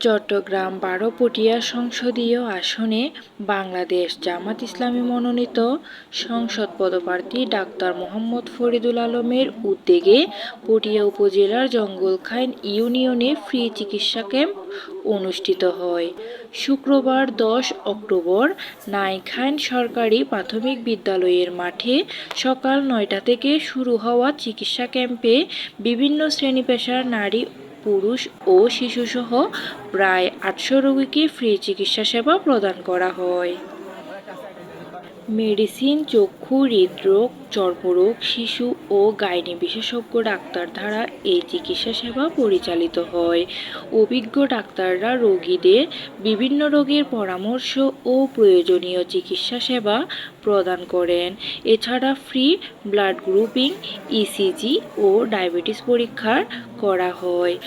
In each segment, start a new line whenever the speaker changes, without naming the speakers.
চট্টগ্রাম বারো পটিয়া সংসদীয় আসনে বাংলাদেশ জামাত ইসলামী মনোনীত সংসদ পদপ্রার্থী ডাক্তার মোহাম্মদ ফরিদুল আলমের উদ্যোগে পটিয়া উপজেলার জঙ্গলখাইন ইউনিয়নে ফ্রি চিকিৎসা ক্যাম্প অনুষ্ঠিত হয়। শুক্রবার দশ অক্টোবর নাইখাইন সরকারি প্রাথমিক বিদ্যালয়ের মাঠে সকাল নয়টা থেকে শুরু হওয়া চিকিৎসা ক্যাম্পে বিভিন্ন শ্রেণি পেশার নারী পুরুষ ও শিশুসহ প্রায় আটশো রোগীকে ফ্রি চিকিৎসা সেবা প্রদান করা হয়। মেডিসিন, চক্ষু, হৃদরোগ, চর্মরোগ, শিশু ও গাইনি বিশেষজ্ঞ ডাক্তার দ্বারা এই চিকিৎসা সেবা পরিচালিত হয়। অভিজ্ঞ ডাক্তাররা রোগীদের বিভিন্ন রোগের পরামর্শ ও প্রয়োজনীয় চিকিৎসা সেবা প্রদান করেন। এছাড়া ফ্রি ব্লাড গ্রুপিং ইসিজি ও ডায়াবেটিস পরীক্ষা করা হয়।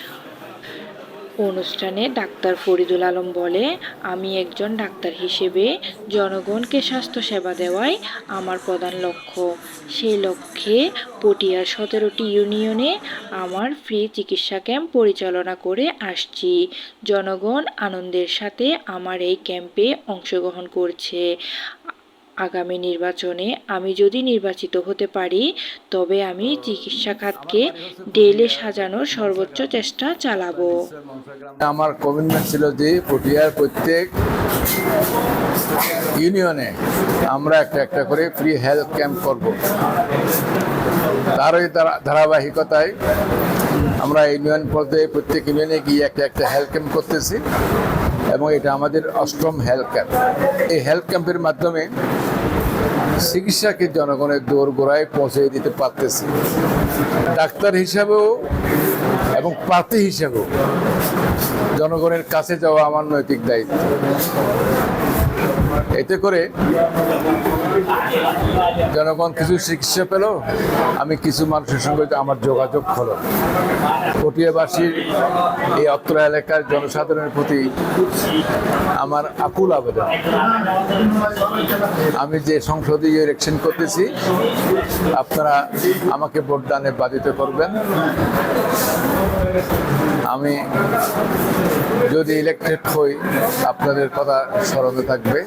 অনুষ্ঠানে ডাক্তার ফরিদুল আলম বলে, আমি একজন ডাক্তার হিসেবে জনগণকে স্বাস্থ্যসেবা দেওয়াই আমার প্রধান লক্ষ্য। সেই লক্ষ্যে পটিয়ার সতেরোটি ইউনিয়নে আমার ফ্রি চিকিৎসা ক্যাম্প পরিচালনা করে আসছি। জনগণ আনন্দের সাথে আমার এই ক্যাম্পে অংশগ্রহণ করছে। আগামী নির্বাচনে আমি যদি নির্বাচিত হতে পারি তবে আমি চিকিৎসা খাতকে ডেলে সাজানোর সর্বোচ্চ চেষ্টা চালাবো।
আমার কমিটমেন্ট ছিল যে পটিয়ার প্রত্যেক ইউনিয়নে আমরা একটা একটা করে ফ্রি হেলথ ক্যাম্প করব। তারই ধারা- ধারাবাহিকতায় আমরা ইউনিয়ন পর্যায়ে প্রত্যেক ইউনিয়নে গিয়ে একটা একটা হেলথ ক্যাম্প করতেছি এবং এটা আমাদের অষ্টম হেলথ ক্যাম্প এই হেলথ ক্যাম্পের মাধ্যমে চিকিৎসাকে জনগণের দৌড় গোড়ায় পৌঁছে দিতে পারতেছি। ডাক্তার হিসাবেও এবং প্রার্থী হিসাবেও জনগণের কাছে যাওয়া আমার নৈতিক দায়িত্ব। এতে করে জনগণ কিছু চিকিৎসা পেল, আমি কিছু মানুষের সঙ্গে আমার যোগাযোগ হলো। পটিয়াবাসীর এই অত্র এলাকার জনসাধারণের প্রতি আমার আকুল আবেদন। আমি যে সংসদীয় ইলেকশন করতেছি, আপনারা আমাকে ভোটদানে বাধিত করবেন। আমি যদি ইলেকটেড হই, আপনাদের কথা স্মরণে থাকবে।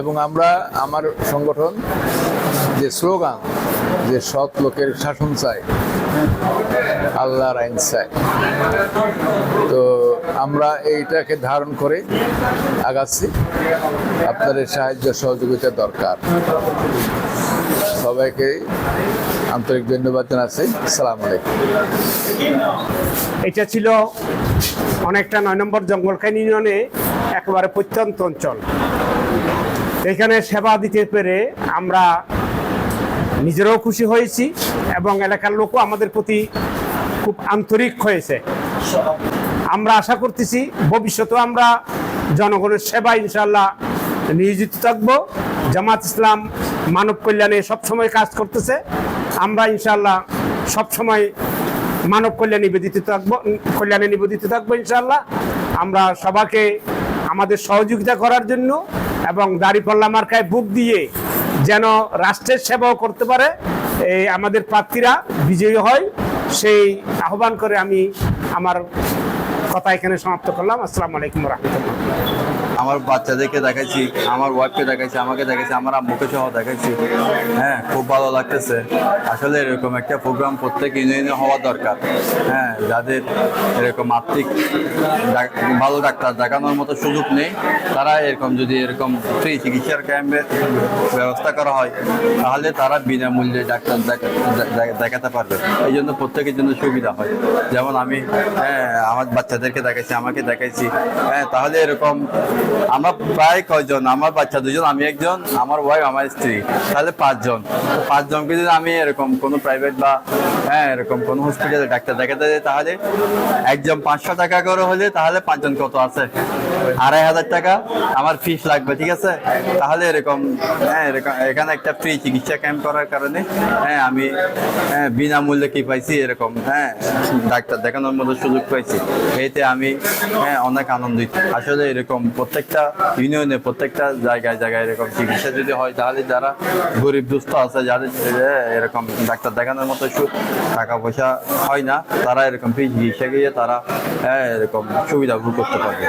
এবং আমরা, আমার সংগঠন যে স্লোগান, যে সৎ লোকের শাসন চাই আল্লাহর আইন চাই তো আমরা এইটাকে ধারণ করে আগাচ্ছি। আপনাদের সাহায্য সহযোগিতা দরকার। সবাইকে আন্তরিক ধন্যবাদ জানাচ্ছি। সালাম আলাইকুম।
এটা ছিল অনেকটা নয় নম্বর জঙ্গল জঙ্গলখান ইউনিয়নে একেবারে প্রত্যন্ত অঞ্চল। এখানে সেবা দিতে পেরে আমরা নিজেরাও খুশি হয়েছি এবং এলাকার লোকও আমাদের প্রতি খুব আন্তরিক হয়েছে। আমরা আশা করতেছি ভবিষ্যতেও আমরা জনগণের সেবা ইনশাল্লাহ নিয়োজিত থাকব। জামাত ইসলাম মানব কল্যাণে সবসময় কাজ করতেছে। আমরা ইনশাল্লাহ সবসময় মানব কল্যাণ নিবেদিত থাকব, কল্যাণে নিবেদিত থাকব ইনশাল্লাহ আমরা সবাইকে আমাদের সহযোগিতা করার জন্য এবং দাড়িপাল্লা মার্কায় বুক দিয়ে যেন রাষ্ট্রের সেবাও করতে পারে, এই আমাদের প্রার্থীরা বিজয়ী হয়। সেই আহ্বান করে আমি আমার কথা এখানে সমাপ্ত করলাম। আসসালামু আলাইকুম রহমতুল্লাহ।
আমার বাচ্চাদেরকে দেখাইছি, আমার ওয়াইফকে দেখাইছি, আমাকে দেখাইছি, আমার আম্মুকে সহ দেখাইছি। হ্যাঁ খুব ভালো লাগতেছে। আসলে এরকম একটা প্রোগ্রাম প্রত্যেক ইউনিয়নে হওয়া দরকার। হ্যাঁ যাদের এরকম আর্থিক ভালো ডাক্তার দেখানোর মতো সুযোগ নেই, তারা এরকম যদি এরকম ফ্রি চিকিৎসার ক্যাম্পের ব্যবস্থা করা হয়, তাহলে তারা বিনামূল্যে ডাক্তার দেখা- দেখাতে পারবে। এই জন্য প্রত্যেকের জন্য সুবিধা হয়। যেমন আমি হ্যাঁ আমার বাচ্চাদেরকে দেখাইছি, আমাকে দেখাইছি। হ্যাঁ তাহলে এরকম আমরা প্রায় কয়জন? আমার বাচ্চা দুজন আমি একজন, আমার ওয়াইফ আমার স্ত্রী। তাহলে পাঁচজন। পাঁচজনকে যদি আমি এরকম কোনো প্রাইভেট বা হ্যাঁ এরকম কোনো হসপিটালে ডাক্তার দেখাতে যাই, তাহলে একজন পাঁচশো টাকা করে হলে তাহলে পাঁচজন কত আছে? আড়াই হাজার টাকা আমার ফিস লাগবে ঠিক আছে? তাহলে এরকম হ্যাঁ এরকম এখানে একটা ফ্রি চিকিৎসা ক্যাম্প করার কারণে হ্যাঁ আমি হ্যাঁ, বিনামূল্যে কি পাইছি এরকম হ্যাঁ ডাক্তার দেখানোর মতো সুযোগ পাইছি। এতে আমি হ্যাঁ অনেক আনন্দিত। আসলে এরকম প্রত্যেকটা ইউনিয়নে প্রত্যেকটা জায়গায় জায়গায় এরকম চিকিৎসা যদি হয় তাহলে যারা গরিব দুস্থ আছে যাদের এরকম ডাক্তার দেখানোর মতো টাকা পয়সা হয় না তারা এরকম ফ্রি চিকিৎসা গিয়ে তারা হ্যাঁ এরকম সুবিধা ভোগ করতে পারবে।